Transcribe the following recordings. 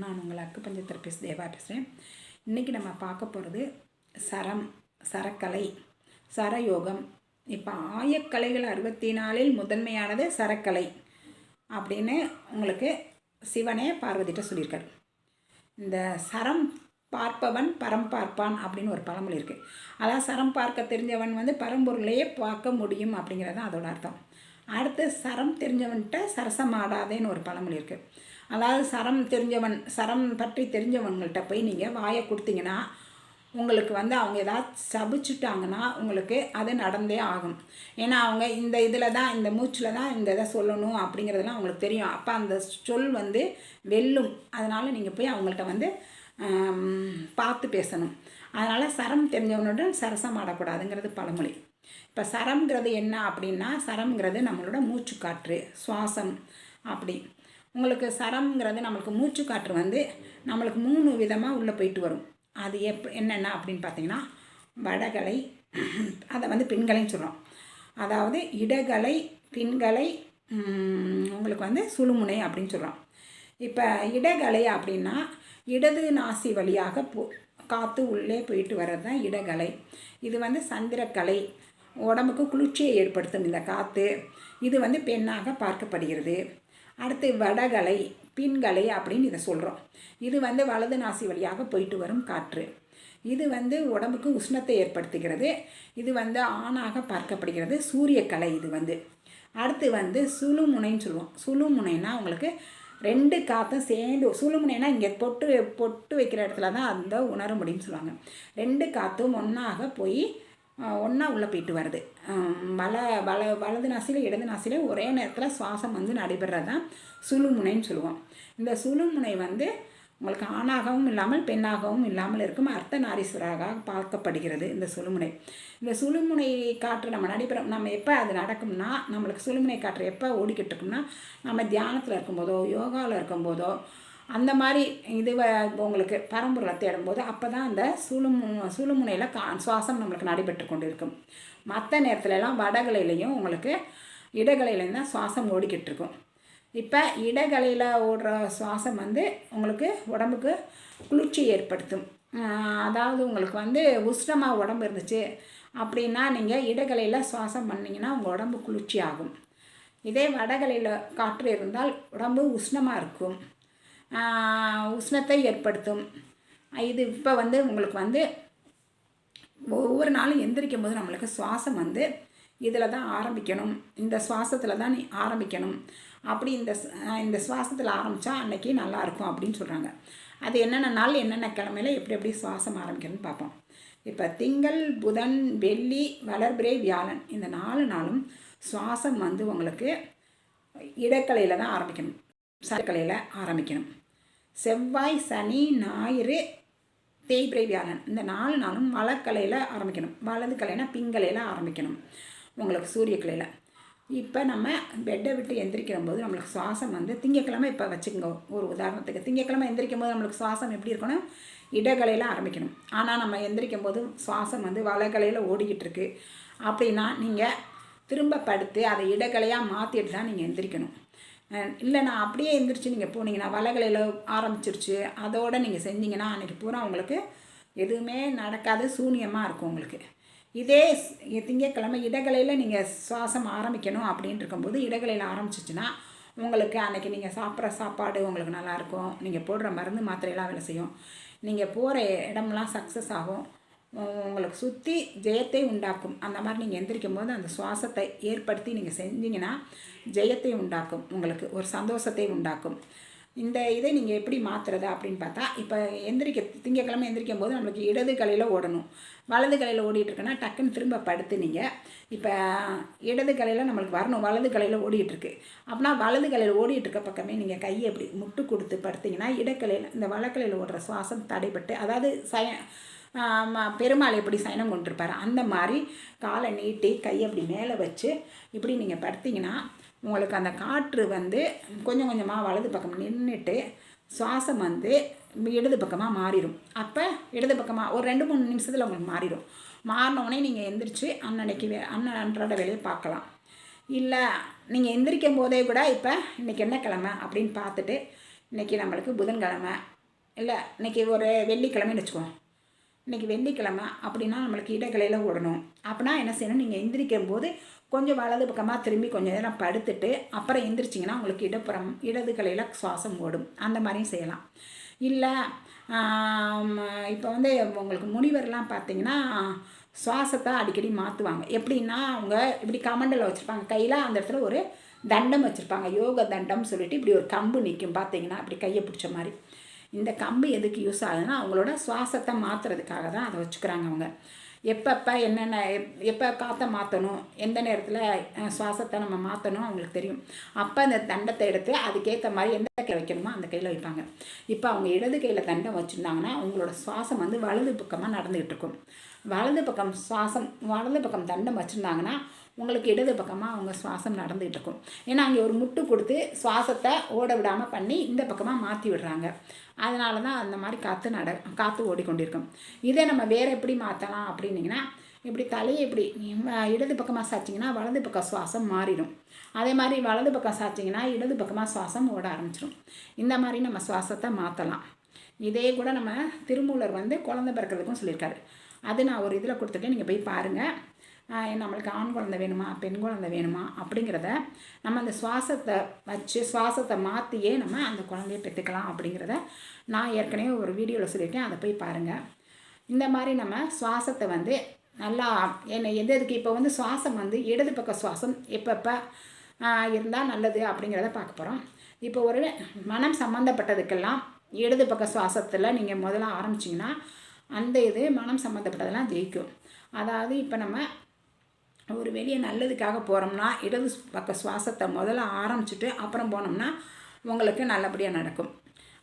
நான் உங்கள் அக்கு தெரபிஸ்ட் தேவா பேசுகிறேன் இன்றைக்கி நம்ம பார்க்க போகிறது சரம் சரக்கலை சரயோகம். இப்போ ஆயக்கலைகள் அறுபத்தி நாலில் முதன்மையானது சரக்கலை அப்படின்னு உங்களுக்கு சிவனே பார்வதிட்ட சொல்லியிருக்காரு. இந்த சரம் பார்ப்பவன் பரம் பார்ப்பான் அப்படின்னு ஒரு பழமொழி இருக்குது அதான் சரம் பார்க்க தெரிஞ்சவன் வந்து பரம்பொருளையே பார்க்க முடியும் அப்படிங்கிறது தான் அதோட அர்த்தம். அடுத்து சரம் தெரிஞ்சவன்கிட்ட சரசம் ஆடாதேன்னு ஒரு பழமொழி இருக்குது அதாவது சரம் தெரிஞ்சவன் சரம் பற்றி தெரிஞ்சவங்கள்ட்ட போய் நீங்கள் வாயை கொடுத்தீங்கன்னா உங்களுக்கு வந்து அவங்க ஏதாவது சபிச்சுட்டாங்கன்னா உங்களுக்கு அது நடந்தே ஆகும். ஏன்னா அவங்க இந்த இதில் தான் இந்த மூச்சில் தான் இந்த இதை சொல்லணும் அப்படிங்கிறதுலாம் அவங்களுக்கு தெரியும். அப்போ அந்த சொல் வந்து வெல்லும். அதனால் நீங்கள் போய் அவங்கள்ட்ட வந்து பார்த்து பேசணும். அதனால் சரம் தெரிஞ்சவனுடன் சரசம் ஆடக்கூடாதுங்கிறது பழமொழி. இப்போ சரம்ங்கிறது என்ன அப்படின்னா சரம்ங்கிறது நம்மளோட மூச்சு காற்று சுவாசம் அப்படி. உங்களுக்கு சரம்ங்கிறது நம்மளுக்கு மூச்சு காற்று வந்து நம்மளுக்கு மூணு விதமாக உள்ளே போயிட்டு வரும். அது எப் என்னென்ன அப்படின்னு பார்த்தீங்கன்னா வடகலை அதை வந்து பெண்களைன்னு சொல்கிறோம் அதாவது இடகலை பின்கலை உங்களுக்கு வந்து சுழுமுனை அப்படின்னு சொல்கிறோம் இப்போ இடகலை அப்படின்னா இடது நாசி வழியாக போ காற்று உள்ளே போயிட்டு வர்றது தான் இடகலை. இது வந்து சந்திரக்கலை. உடம்புக்கு குளிர்ச்சியை ஏற்படுத்தும் இந்த காற்று இது வந்து பெண்ணாக பார்க்கப்படுகிறது. அடுத்து வடகலை பின்கலை அப்படின்னு இதை சொல்கிறோம் இது வந்து வலது நாசி வழியாக போயிட்டு வரும் காற்று. இது வந்து உடம்புக்கு உஷ்ணத்தை ஏற்படுத்துகிறது. இது வந்து ஆணாக பார்க்கப்படுகிறது. சூரியக்கலை இது வந்து. அடுத்து வந்து சுழுமுனைன்னு சொல்லுவோம். சுழுமுனைனா உங்களுக்கு ரெண்டு காற்றும் சேர்ந்து சுழுமுனைனா இங்கே பொட்டு பொட்டு வைக்கிற இடத்துல தான் அந்த உணர முடியும்னு சொல்லுவாங்க. ரெண்டு காற்றும் ஒன்றாக போய் ஒன்றா உள்ளே போயிட்டு வருது. வல வல வலது நாசியில் இடது நாசியில் ஒரே நேரத்தில் சுவாசம் வந்து நடைபெறது தான் சுழுமுனைன்னு சொல்லுவோம். இந்த சுழுமுனை வந்து உங்களுக்கு ஆணாகவும் இல்லாமல் பெண்ணாகவும் இல்லாமல் இருக்கும் அர்த்த நாரீஸ்வராக பார்க்கப்படுகிறது இந்த சுழுமுனை. இந்த சுழுமுனை காற்று நம்ம நடைபெற நம்ம எப்போ அது நடக்கும்னா நம்மளுக்கு சுழுமுனை காற்று எப்போ ஓடிக்கிட்டு இருக்கோம்னா நம்ம தியானத்தில் இருக்கும்போதோ யோகாவில் இருக்கும்போதோ அந்த மாதிரி இது உங்களுக்கு பரம்பொருளை தேடும்போது அப்போ தான் அந்த சுழுமு சுழுமுனையில் கா சுவாசம் நம்மளுக்கு நடைபெற்று கொண்டு இருக்கும் மற்ற நேரத்துலலாம் வடகலையிலையும் உங்களுக்கு இடகலையிலையும் தான் சுவாசம் ஓடிக்கிட்டு இருக்கும். இப்போ இடகலையில் ஓடுற சுவாசம் வந்து உங்களுக்கு உடம்புக்கு குளிர்ச்சி ஏற்படுத்தும். அதாவது உங்களுக்கு வந்து உஷ்ணமாக உடம்பு இருந்துச்சு அப்படின்னா நீங்கள் இடகலையில் சுவாசம் பண்ணிங்கன்னா உங்கள் உடம்பு குளிர்ச்சி ஆகும். இதே வடகலையில் காற்று இருந்தால் உடம்பு உஷ்ணமாக இருக்கும். உஷ்ணத்தை ஏற்படுத்தும். இது இப்போ வந்து உங்களுக்கு வந்து ஒவ்வொரு நாளும் எந்திரிக்கும் போது நம்மளுக்கு சுவாசம் வந்து இதில் தான் ஆரம்பிக்கணும். இந்த சுவாசத்தில் தான் நீ ஆரம்பிக்கணும். அப்படி இந்த இந்த சுவாசத்தில் ஆரம்பித்தா அன்னைக்கு நல்லாயிருக்கும் அப்படின்னு சொல்கிறாங்க அது என்னென்ன நாள் என்னென்ன கிழமையில் எப்படி எப்படி சுவாசம் ஆரம்பிக்கணும்னு பார்ப்போம். இப்போ திங்கள் புதன் வெள்ளி வளர்பிறை வியாழன் இந்த நாலு நாளும் சுவாசம் வந்து உங்களுக்கு இடக்கலையில் தான் ஆரம்பிக்கணும். சரக்கலையில் ஆரம்பிக்கணும். செவ்வாய் சனி ஞாயிறு தேய்பிரை வியாழன். இந்த நாலு நாளும் வளக்கலையில் ஆரம்பிக்கணும். வலது கலைனா பிங்கலையில் ஆரம்பிக்கணும். உங்களுக்கு சூரிய கலையில் இப்போ நம்ம பெட்டை விட்டு எந்திரிக்கிற போது நம்மளுக்கு சுவாசம் வந்து திங்கக்கிழமை இப்போ வச்சுக்கோங்க. ஒரு உதாரணத்துக்கு திங்கக்கிழமை எந்திரிக்கும் போது நம்மளுக்கு சுவாசம் எப்படி இருக்கணும்? இடகலையில் ஆரம்பிக்கணும். ஆனால் நம்ம எந்திரிக்கும் போது சுவாசம் வந்து வளகலையில் ஓடிக்கிட்டு இருக்கு. அப்படின்னா நீங்கள் திரும்ப படுத்து அதை இடகலையாக மாற்றிட்டு தான் நீங்கள் எந்திரிக்கணும். இல்லை நான் அப்படியே எந்திரிச்சு நீங்கள் போனீங்கன்னா வலைகளில் ஆரம்பிச்சிருச்சு. அதோடு நீங்கள் செஞ்சீங்கன்னா அன்றைக்கி பூரா உங்களுக்கு எதுவுமே நடக்காது சூன்யமாக இருக்கும் உங்களுக்கு. இதே திங்கக்கிழமை இடகலையில் நீங்கள் சுவாசம் ஆரம்பிக்கணும் அப்படின்ட்டு இருக்கும்போது இடகலையில் ஆரம்பிச்சிச்சுன்னா உங்களுக்கு அன்றைக்கி நீங்கள் சாப்பிட்ற சாப்பாடு உங்களுக்கு நல்லாயிருக்கும் நீங்கள் போடுற மருந்து மாத்திரையெல்லாம் வேலை செய்யும். நீங்கள் போகிற இடம்லாம் சக்ஸஸ் ஆகும். உங்களுக்கு சுற்றி ஜெயத்தை உண்டாக்கும். அந்த மாதிரி நீங்கள் எந்திரிக்கும் போது அந்த சுவாசத்தை ஏற்படுத்தி நீங்கள் செஞ்சீங்கன்னா ஜெயத்தை உண்டாக்கும். உங்களுக்கு ஒரு சந்தோஷத்தை உண்டாக்கும். இந்த இதை நீங்கள் எப்படி மாற்றுறது அப்படின்னு பார்த்தா இப்போ எந்திரிக்க திங்கக்கிழமை எந்திரிக்கும் போது நம்மளுக்கு இடது கலையில் ஓடணும். வலது கலையில் ஓடிட்டுருக்குன்னா டக்குன்னு திரும்ப படுத்து நீங்கள் இப்போ இடது கலையில் நம்மளுக்கு வரணும். வலது கலையில் ஓடிட்டுருக்கு அப்படின்னா வலது கலையில் ஓடிட்டுருக்க பக்கமே நீங்கள் கையை எப்படி முட்டு கொடுத்து படுத்திங்கன்னா இடக்கலையில் இந்த வலக்கலையில் ஓடுற சுவாசம் தடைப்பட்டு அதாவது சய பெருமாள் எப்படி சயனம் கொண்டிருப்பார்? அந்த மாதிரி காலை நீட்டி கை அப்படி மேலே வச்சு இப்படி நீங்கள் படுத்திங்கன்னா உங்களுக்கு அந்த காற்று வந்து கொஞ்சம் கொஞ்சமாக வலது பக்கம் நின்றுட்டு சுவாசம் வந்து இடது பக்கமாக மாறிடும் அப்போ இடது பக்கமாக ஒரு ரெண்டு மூணு நிமிஷத்தில் உங்களுக்கு மாறிடும் மாறினோடனே நீங்கள் எந்திரிச்சு அன்னன்னைக்கு வே அண்ணன் அன்றாட வேலையை பார்க்கலாம். இல்லை நீங்கள் எந்திரிக்கும் போதே கூட இப்போ இன்றைக்கி என்ன கிழமை அப்படின்னு பார்த்துட்டு இன்றைக்கி நம்மளுக்கு புதன்கிழமை. இல்லை இன்றைக்கி ஒரு வெள்ளிக்கிழமைன்னு வச்சுக்கோங்க. இன்றைக்கி வெள்ளிக்கிழமை அப்படின்னா நம்மளுக்கு இடக்கலையில் ஓடணும். அப்படின்னா என்ன செய்யணும்? நீங்கள் எந்திரிக்கும் போது கொஞ்சம் வலது பக்கமாக திரும்பி கொஞ்சம் நேரம் படுத்துட்டு அப்புறம் எந்திரிச்சிங்கன்னா உங்களுக்கு இடப்புறம் இடது கலையில் சுவாசம் ஓடும். அந்த மாதிரியும் செய்யலாம். இல்லை இப்போ வந்து உங்களுக்கு முனிவர்லாம் பார்த்தீங்கன்னா சுவாசத்தை அடிக்கடி மாற்றுவாங்க எப்படின்னா அவங்க இப்படி கமண்டலில் வச்சுருப்பாங்க. கையில் அந்த இடத்துல ஒரு தண்டம் வச்சுருப்பாங்க. யோக தண்டம் சொல்லிட்டு இப்படி ஒரு கம்பு நிற்கும் பார்த்தீங்கன்னா அப்படி கையை பிடிச்ச மாதிரி. இந்த கம்பு எதுக்கு யூஸ் ஆகுதுன்னா அவங்களோட சுவாசத்தை மாற்றுறதுக்காக தான் அதை வச்சுக்கிறாங்க அவங்க. எப்பப்போ என்னென்ன எப்போ காற்றை மாற்றணும் எந்த நேரத்தில் சுவாசத்தை நம்ம மாற்றணும் அவங்களுக்கு தெரியும். அப்போ அந்த தண்டத்தை எடுத்து அதுக்கேற்ற மாதிரி எந்த கையில் வைக்கணுமோ அந்த கையில் வைப்பாங்க. இப்போ அவங்க இடது கையில் தண்டம் வச்சுருந்தாங்கன்னா அவங்களோட சுவாசம் வந்து வலது பக்கமாக நடந்துகிட்டு இருக்கும். வலது பக்கம் சுவாசம் வலது பக்கம் தண்டம் வச்சுருந்தாங்கன்னா உங்களுக்கு இடது பக்கமாக அவங்க சுவாசம் நடந்துகிட்டு இருக்கும். ஏன்னா அங்கே ஒரு முட்டு கொடுத்து சுவாசத்தை ஓட விடாமல் பண்ணி இந்த பக்கமாக மாற்றி விடுறாங்க. அதனால தான் அந்த மாதிரி காற்று நட காற்று ஓடிக்கொண்டிருக்கும். இதை நம்ம வேறு எப்படி மாற்றலாம் அப்படின்னிங்கன்னா இப்படி தலையை இப்படி இடது பக்கமாக சாய்ச்சிங்கன்னா வலது பக்கம் சுவாசம் மாறிடும். அதே மாதிரி வலது பக்கம் சாய்ச்சிங்கன்னா இடது பக்கமாக சுவாசம் ஓட ஆரம்பிச்சிடும் இந்த மாதிரி நம்ம சுவாசத்தை மாற்றலாம் இதே கூட நம்ம திருமூலர் வந்து குழந்தை பிறக்கிறதுக்கும் சொல்லியிருக்காரு. அது நான் ஒரு இதில் கொடுத்துருக்கேன் நீங்கள் போய் பாருங்கள் நம்மளுக்கு ஆண் குழந்தை வேணுமா பெண் குழந்தை வேணுமா அப்படிங்கிறத நம்ம அந்த சுவாசத்தை வச்சு சுவாசத்தை மாற்றியே நம்ம அந்த குழந்தைய பெற்றுக்கலாம் அப்படிங்கிறத நான் ஏற்கனவே ஒரு வீடியோவில் சொல்லியிருக்கேன். அதை போய் பாருங்கள் இந்த மாதிரி நம்ம சுவாசத்தை வந்து நல்லா என்ன எது எதுக்கு? இப்போ வந்து சுவாசம் வந்து இடது பக்க சுவாசம் எப்பப்போ இருந்தால் நல்லது அப்படிங்கிறத பார்க்க போகிறோம் இப்போ ஒரு மனம் சம்மந்தப்பட்டதுக்கெல்லாம் இடது பக்க சுவாசத்தில் நீங்கள் முதல்ல ஆரம்பிச்சிங்கன்னா அந்த இது மனம் சம்மந்தப்பட்டதெல்லாம் ஜெயிக்கும். அதாவது இப்போ நம்ம ஒரு வெளியே நல்லதுக்காக போகிறோம்னா இடது பக்க சுவாசத்தை முதல்ல ஆரம்பிச்சுட்டு அப்புறம் போனோம்னா உங்களுக்கு நல்லபடியாக நடக்கும்.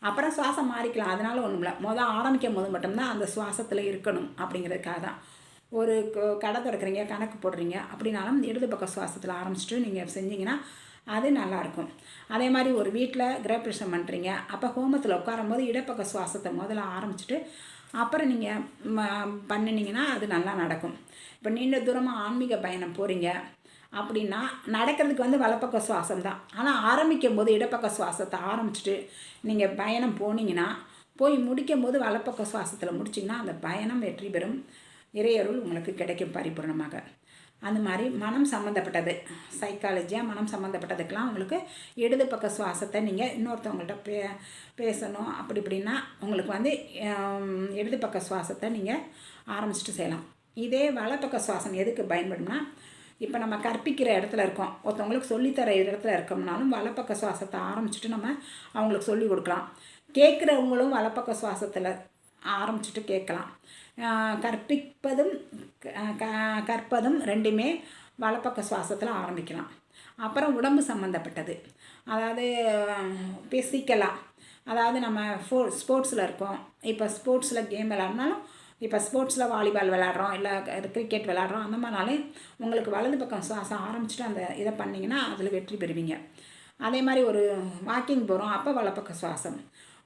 அப்புறம் சுவாசம் மாறிக்கலாம். அதனால் ஒன்றும் இல்லை. முதல் ஆரம்பிக்கும் போது மட்டும்தான் அந்த சுவாசத்தில் இருக்கணும் அப்படிங்கிறதுக்காக தான். ஒரு கடை திறக்கிறீங்க கணக்கு போடுறீங்க அப்படின்னாலும் இடது பக்க சுவாசத்தில் ஆரம்பிச்சுட்டு நீங்கள் செஞ்சீங்கன்னா அது நல்லாயிருக்கும் அதே மாதிரி ஒரு வீட்டில் கிரகப்பிரசம் பண்ணுறீங்க அப்போ ஹோமத்தில் உட்காரும் போது இடப்பக்க சுவாசத்தை முதல்ல ஆரம்பிச்சுட்டு அப்புறம் நீங்கள் பண்ணினீங்கன்னா அது நல்லா நடக்கும். இப்போ நீண்ட தூரமாக ஆன்மீக பயணம் போகிறீங்க அப்படின்னா நடக்கிறதுக்கு வந்து வலப்பக்க சுவாசம் தான். ஆனால் ஆரம்பிக்கும் போது இடப்பக்க சுவாசத்தை ஆரம்பிச்சுட்டு நீங்கள் பயணம் போனீங்கன்னா போய் முடிக்கும் போது வலப்பக்க சுவாசத்தில் முடிச்சிங்கன்னா அந்த பயணம் வெற்றி பெறும். இறையருள் உங்களுக்கு கிடைக்கும் பரிபூர்ணமாக. அந்த மாதிரி மனம் சம்மந்தப்பட்டது சைக்காலஜியாக மனம் சம்மந்தப்பட்டதுக்கெலாம் உங்களுக்கு இடது பக்க சுவாசத்தை நீங்கள் இன்னொருத்தவங்கள்ட்ட பே பேசணும். அப்படி இப்படின்னா உங்களுக்கு வந்து இடது பக்க சுவாசத்தை நீங்கள் ஆரம்பிச்சிட்டு செய்யலாம். இதே வலப்பக்க சுவாசம் எதுக்கு பயன்படும்னா இப்போ நம்ம கற்பிக்கிற இடத்துல இருக்கோம். ஒருத்தவங்களுக்கு சொல்லித்தர இடத்துல இருக்கோம்னாலும் வலப்பக்க சுவாசத்தை ஆரம்பிச்சுட்டு நம்ம அவங்களுக்கு சொல்லி கொடுக்கலாம். கேட்குறவங்களும் வலப்பக்க சுவாசத்தில் ஆரம்பிச்சுட்டு கேட்கலாம். கற்பிப்பதும் கற்பதும் ரெண்டுமே வலப்பக்க சுவாசத்தில் ஆரம்பிக்கலாம். அப்புறம் உடம்பு சம்மந்தப்பட்டது அதாவது பிசிக்கலாக அதாவது நம்ம ஃபோ ஸ்போர்ட்ஸில் இருக்கோம். இப்போ ஸ்போர்ட்ஸில் கேம் விளாட்னாலும் இப்போ ஸ்போர்ட்ஸில் வாலிபால் விளாட்றோம் இல்லை கிரிக்கெட் விளாட்றோம் அந்த மாதிரினாலே உங்களுக்கு வலது பக்கம் சுவாசம் ஆரம்பிச்சுட்டு அந்த இதை பண்ணிங்கன்னா அதில் வெற்றி பெறுவீங்க. அதே மாதிரி ஒரு வாக்கிங் போகிறோம் அப்போ வலப்பக்க சுவாசம்.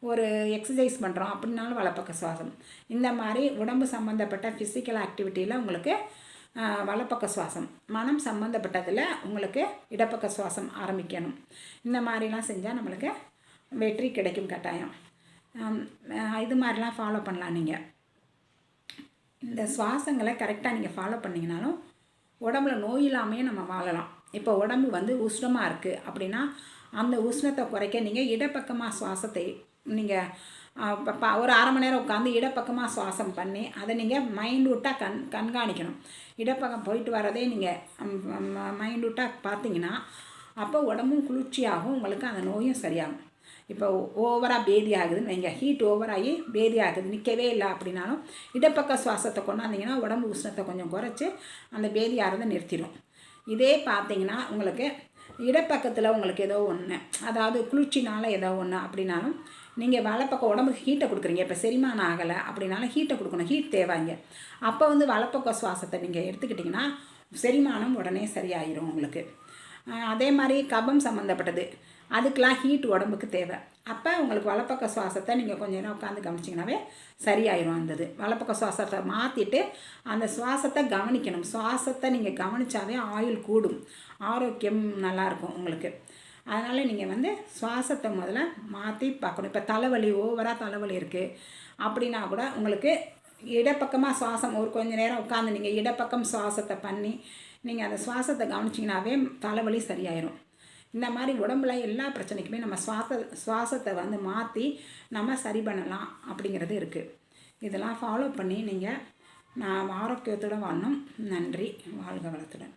ஒரு எக்ஸசைஸ் பண்ணுறோம் அப்படின்னாலும் வலப்பக்க சுவாசம். இந்த மாதிரி உடம்பு சம்மந்தப்பட்ட ஃபிசிக்கல் ஆக்டிவிட்டியில் உங்களுக்கு வலப்பக்க சுவாசம். மனம் சம்மந்தப்பட்டதில் உங்களுக்கு இடப்பக்க சுவாசம் ஆரம்பிக்கணும். இந்த மாதிரிலாம் செஞ்சால் நம்மளுக்கு வெற்றி கிடைக்கும் கட்டாயம். இது மாதிரிலாம் ஃபாலோ பண்ணலாம் நீங்கள் இந்த சுவாசங்களை கரெக்டாக நீங்கள் ஃபாலோ பண்ணிங்கனாலும் உடம்புல நோய் இல்லாமையே நம்ம வாழலாம். இப்போ உடம்பு வந்து உஷ்ணமாக இருக்குது அப்படின்னா அந்த உஷ்ணத்தை குறைக்க நீங்கள் இடப்பக்கமாக சுவாசத்தை நீங்கள் ஒரு அரை மணி நேரம் உட்காந்து இடப்பக்கமாக சுவாசம் பண்ணி அதை நீங்கள் மைண்ட் விட்டால் கண் கண்காணிக்கணும். இடப்பக்கம் போயிட்டு வரதே நீங்கள் மைண்ட் விட்டாக பார்த்தீங்கன்னா அப்போ உடம்பும் குளிர்ச்சியாகும் உங்களுக்கு அந்த நோயும் சரியாகும். இப்போ ஓவராக பேதி ஆகுதுன்னு வைங்க. ஹீட் ஓவராகி பேதி ஆகுது. நிற்கவே இல்லை அப்படின்னாலும் இடப்பக்க சுவாசத்தை கொண்டாந்தீங்கன்னா உடம்பு உஷ்ணத்தை கொஞ்சம் குறைச்சி அந்த பேதி ஆகிறத நிறுத்திடும் இதே பார்த்தீங்கன்னா உங்களுக்கு இடப்பக்கத்தில் உங்களுக்கு ஏதோ ஒன்று அதாவது குளிர்ச்சினால் ஏதோ ஒன்று அப்படின்னாலும் நீங்கள் வலப்பக்கம் உடம்புக்கு ஹீட்டை கொடுக்குறீங்க. இப்போ செரிமானம் ஆகலை அப்படின்னாலும் ஹீட்டை கொடுக்கணும். ஹீட் தேவைங்க. அப்போ வந்து வலப்பக்க சுவாசத்தை நீங்கள் எடுத்துக்கிட்டிங்கன்னா செரிமானம் உடனே சரியாயிரும் உங்களுக்கு. அதே மாதிரி கபம் சம்மந்தப்பட்டது அதுக்கெலாம் ஹீட் உடம்புக்கு தேவை. அப்போ உங்களுக்கு வலப்பக்க சுவாசத்தை நீங்கள் கொஞ்சம் நேரம் உட்காந்து கவனிச்சிங்கனாவே சரியாயிரும் அந்தது. வலப்பக்க சுவாசத்தை மாற்றிட்டு அந்த சுவாசத்தை கவனிக்கணும். சுவாசத்தை நீங்கள் கவனித்தாவே ஆயுள் கூடும். ஆரோக்கியம் நல்லாயிருக்கும் உங்களுக்கு. அதனால் நீங்கள் வந்து சுவாசத்தை முதல்ல மாற்றி பார்க்கணும். இப்போ தலைவலி ஓவராக தலைவலி இருக்குது அப்படின்னா கூட உங்களுக்கு இடப்பக்கமாக சுவாசம் ஒரு கொஞ்ச நேரம் உட்காந்து நீங்கள் இடப்பக்கம் சுவாசத்தை பண்ணி நீங்கள் அந்த சுவாசத்தை கவனிச்சிங்கனாவே தலைவலி சரியாயிரும். இந்த மாதிரி உடம்புல எல்லா பிரச்சனைக்குமே நம்ம சுவாச சுவாசத்தை வந்து மாற்றி நம்ம சரி பண்ணலாம் அப்படிங்கிறது இருக்குது இதெல்லாம் ஃபாலோ பண்ணி நீங்கள் நான் ஆரோக்கியத்துடன் வாழணும். நன்றி. வாழ்க வளத்துடன்.